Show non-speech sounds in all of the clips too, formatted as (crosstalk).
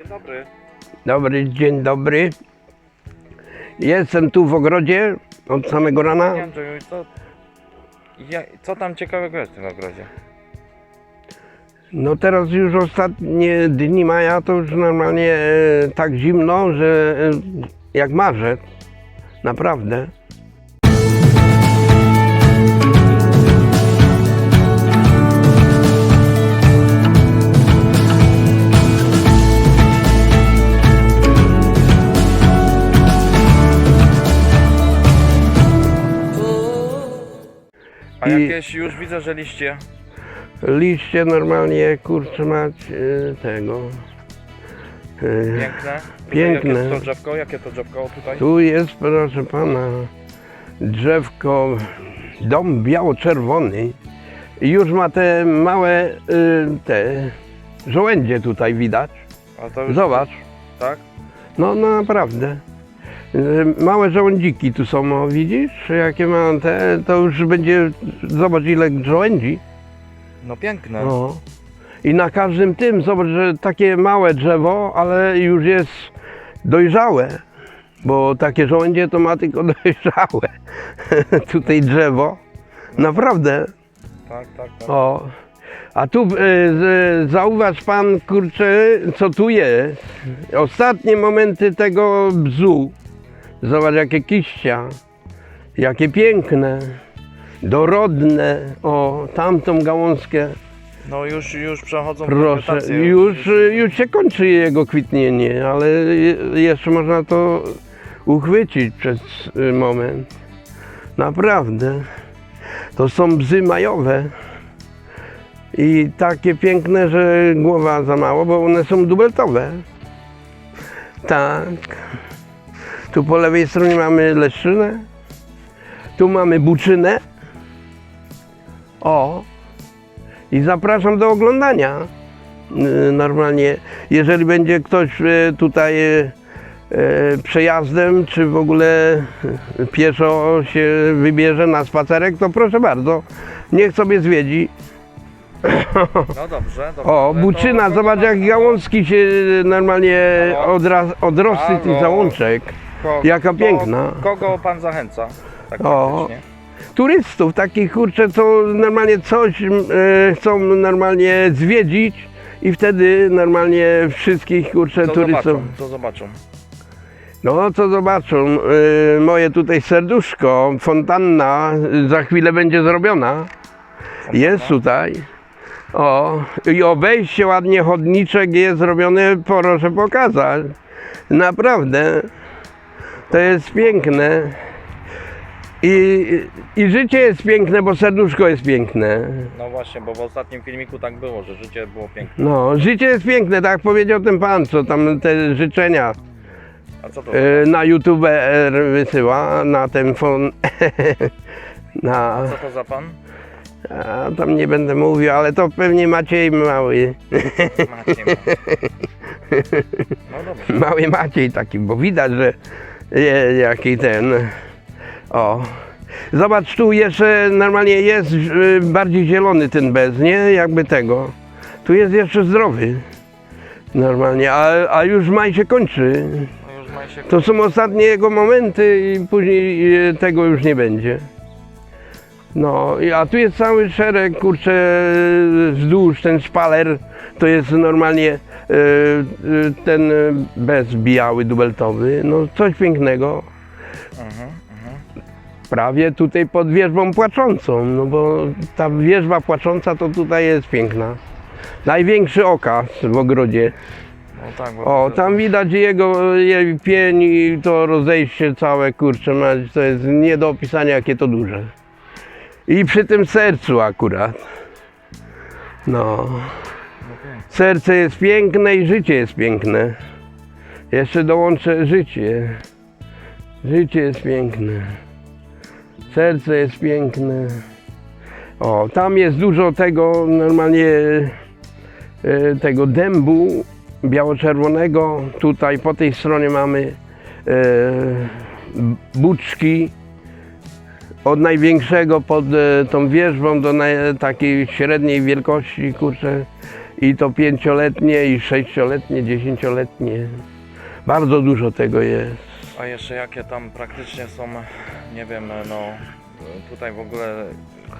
Dzień dobry. Dobry, dzień dobry. Jestem tu w ogrodzie od samego rana. Panie Andrzeju, co, ja, co tam ciekawego jest w tym ogrodzie? No teraz już ostatnie dni maja to już normalnie e, tak zimno, że e, jak marzec. Naprawdę. Jakieś już widzę, że liście. Liście normalnie kurczę mać e, tego. E, Piękne. Piękne. Jakie to drzewko? Jakie to drzewko? Tutaj? Tu jest, proszę pana, drzewko, dom biało-czerwony. I już ma te małe, y, te żołędzie tutaj widać. A to już, Zobacz. Tak? No naprawdę. Małe żołędziki tu są, o, widzisz? Jakie ma te, to już będzie, zobacz ile żołędzi. No piękne. No. I na każdym tym, zobacz, że takie małe drzewo, ale już jest dojrzałe. Bo takie żołędzie to ma tylko (laughs) dojrzałe. Tutaj drzewo. Naprawdę. Tak, tak, tak. O. A tu y, z, zauważ pan, kurczę, co tu jest. Ostatnie momenty tego bzu. Zobacz, jakie kiścia. Jakie piękne. Dorodne. O, tamtą gałązkę. No już, już przechodzą Proszę, wegetację. już, już się kończy jego kwitnienie, ale je- jeszcze można to uchwycić przez y, moment. Naprawdę. To są bzy majowe. I takie piękne, że głowa za mało, bo one są dubeltowe. Tak. Tu po lewej stronie mamy leszczynę. Tu mamy buczynę. O, i zapraszam do oglądania. Normalnie, jeżeli będzie ktoś y, tutaj y, y, przejazdem, czy w ogóle (laughs) pieszo się wybierze na spacerek, to proszę bardzo, niech sobie zwiedzi. No dobrze, dobrze. (laughs) O, buczyna, zobacz jak gałązki się normalnie odra, odrosły tych załączek. Ko- jaka ko- piękna. Kogo pan zachęca? Tak O. praktycznie. Turystów, takich kurczę, co normalnie coś e, chcą normalnie zwiedzić i wtedy normalnie wszystkich kurczę Co turystów. zobaczą? Co zobaczą? No co zobaczą, y, moje tutaj serduszko, fontanna za chwilę będzie zrobiona. Jest tutaj. O, i obejście ładnie chodniczek jest zrobione, proszę pokazać. Naprawdę. To jest piękne. I, I życie jest piękne, bo serduszko jest piękne. No właśnie, bo w ostatnim filmiku tak było, że życie było piękne. No, życie jest piękne, tak powiedział ten pan, co tam te życzenia A co to? e, na YouTube e, wysyła, na ten fon. (laughs) na, Co to za pan? a, tam nie będę mówił, ale to pewnie Maciej mały. Macie. (laughs) No dobrze. Mały Maciej taki, bo widać, że jaki ten. O. Zobacz, tu jeszcze normalnie jest e, bardziej zielony ten bez, nie? Jakby tego. Tu jest jeszcze zdrowy. Normalnie, a, a już maj się kończy. No już ma się... To są ostatnie jego momenty i później e, tego już nie będzie. No, a tu jest cały szereg, kurczę, wzdłuż, ten szpaler, to jest normalnie e, e, ten bez biały, dubeltowy, no coś pięknego. Mhm, mhm. Prawie tutaj pod wierzbą płaczącą, no bo ta wierzba płacząca to tutaj jest piękna. Największy okaz w ogrodzie. No tak, bo O, tam widać jego jej pień i to rozejście całe, kurczę, mać, to jest nie do opisania, jakie to duże. I przy tym sercu akurat. No. Serce jest piękne i życie jest piękne. Jeszcze dołączę życie. Życie jest piękne. Serce jest piękne. O, tam jest dużo tego normalnie e, tego dębu biało-czerwonego. Tutaj po tej stronie mamy e, buczki od największego pod e, tą wierzbą do naj, takiej średniej wielkości, kurczę. I to pięcioletnie, i sześcioletnie, dziesięcioletnie. Bardzo dużo tego jest. A jeszcze jakie tam praktycznie są, nie wiem, no tutaj w ogóle,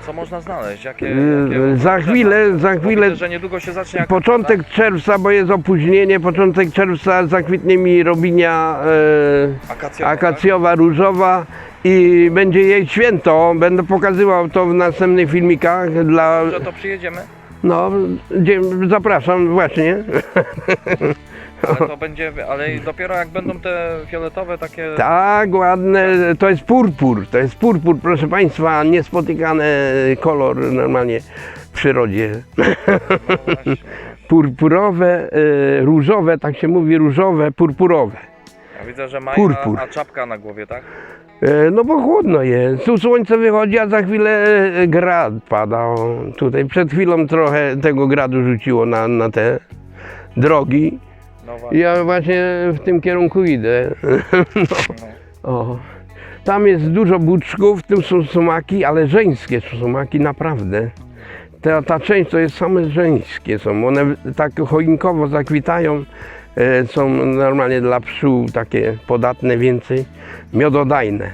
co można znaleźć? Jakie, Yy, jakie za chwilę- za chwilę- Widzę, że niedługo się zacznie. Początek czerwca, bo jest opóźnienie, początek czerwca zakwitnie mi robinia e, tak? Akacjowa, akacjowa, różowa i będzie jej święto. Będę pokazywał to w następnych filmikach dla... Że to przyjedziemy, No, gdzie, zapraszam właśnie. ale to będzie, ale dopiero jak będą te fioletowe takie... Tak, ładne, to jest purpur, to jest purpur, proszę Państwa, niespotykany kolor normalnie w przyrodzie. No właśnie. (laughs) Purpurowe, e, różowe, tak się mówi, różowe, purpurowe. Ja widzę, że mają, Purpur. a, a czapka na głowie, tak? E, No bo chłodno jest. Tu słońce wychodzi, a za chwilę e, grad pada. O, Tutaj przed chwilą trochę tego gradu rzuciło na, na te drogi. No właśnie. Ja właśnie w tym kierunku idę. (laughs) No. O. Tam jest dużo buczków, w tym są sumaki, ale żeńskie sumaki, naprawdę. Ta, ta część to jest same żeńskie są. One tak choinkowo zakwitają. E, są normalnie dla pszczół takie podatne więcej. Miododajne.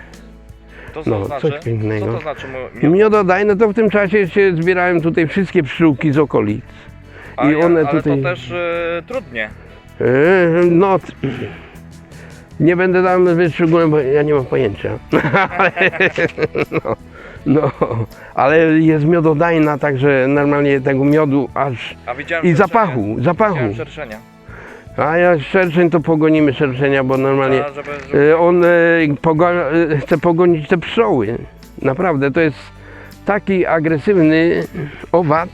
To co No, znaczy? coś pięknego. Co to znaczy? Miododajne to w tym czasie się zbierają tutaj wszystkie pszczółki z okolic. A i ja- one ale tutaj- to też e, trudnie. E, No, nie będę tam wyszczególny, bo ja nie mam pojęcia. (laughs) Ale, no, no, ale jest miododajna, także normalnie tego miodu aż A widziałem i zapachu, zapachu. Widziałem szerszenia. A ja szerszeń to pogonimy szerszenia, bo normalnie A, żeby, żeby... e, on pogo- e, chce pogonić te pszczoły. Naprawdę, to jest taki agresywny owad.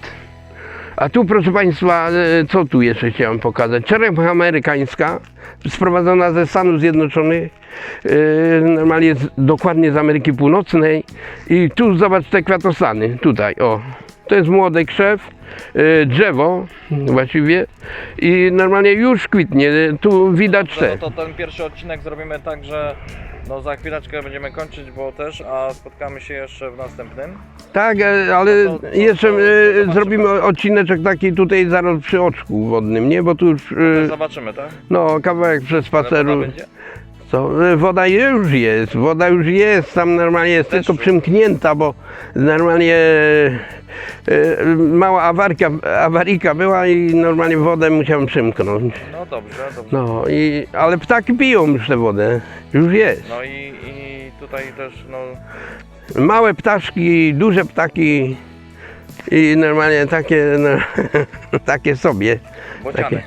A tu proszę Państwa, co tu jeszcze chciałem pokazać? Czerepka amerykańska, sprowadzona ze Stanów Zjednoczonych, normalnie jest dokładnie z Ameryki Północnej. I tu zobacz te kwiatostany, tutaj, o. To jest młody krzew, drzewo właściwie i normalnie już kwitnie, tu widać Dobrze, te. no to ten pierwszy odcinek zrobimy tak, że no za chwileczkę będziemy kończyć, bo też, a spotkamy się jeszcze w następnym. Tak, e, ale No to- to- jeszcze to- to e, zobaczymy. zrobimy odcineczek taki tutaj zaraz przy oczku wodnym, nie? Bo tu już, e, Zobaczymy, tak? no kawałek przez spaceru. Co? E, Woda już jest, woda już jest, tam normalnie jest tylko przymknięta, bo normalnie e, mała awarka, awaryjka była i normalnie wodę musiałem przymknąć. No dobrze, dobrze. No i, ale ptaki piją już tę wodę, już jest. No i, i tutaj też, no, Małe ptaszki, duże ptaki i normalnie takie, no, (laughs) takie sobie. bociany,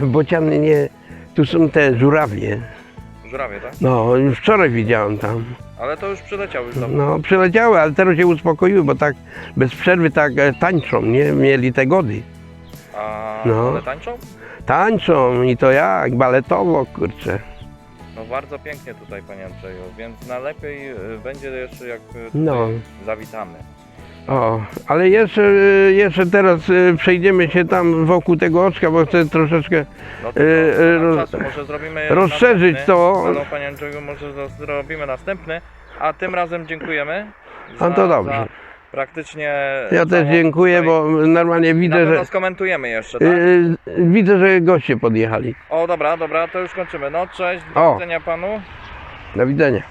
Bociany nie, tu są te żurawie. Żurawie, tak? No, już wczoraj widziałem tam. Ale to już przyleciały już tam. No, przyleciały, ale teraz się uspokoiły, bo tak bez przerwy tak e, tańczą, nie? Mieli te gody. A No. one tańczą? Tańczą i to jak, baletowo, kurczę. No bardzo pięknie tutaj, panie Andrzeju, więc najlepiej y, będzie jeszcze jak y, No. zawitamy. O, ale jeszcze, jeszcze teraz e, przejdziemy się tam wokół tego oczka, bo chcę troszeczkę No to, E, roz- czasu, może zrobimy rozszerzyć następny. to. No panie Andrzeju, może za- zrobimy następny, a tym razem dziękujemy. A to dobrze. Za praktycznie Ja też dziękuję, tutaj- bo normalnie Na widzę, pewno że skomentujemy jeszcze, tak? widzę, że goście podjechali. O dobra, dobra, to już kończymy. No cześć, O. do widzenia panu. Do widzenia.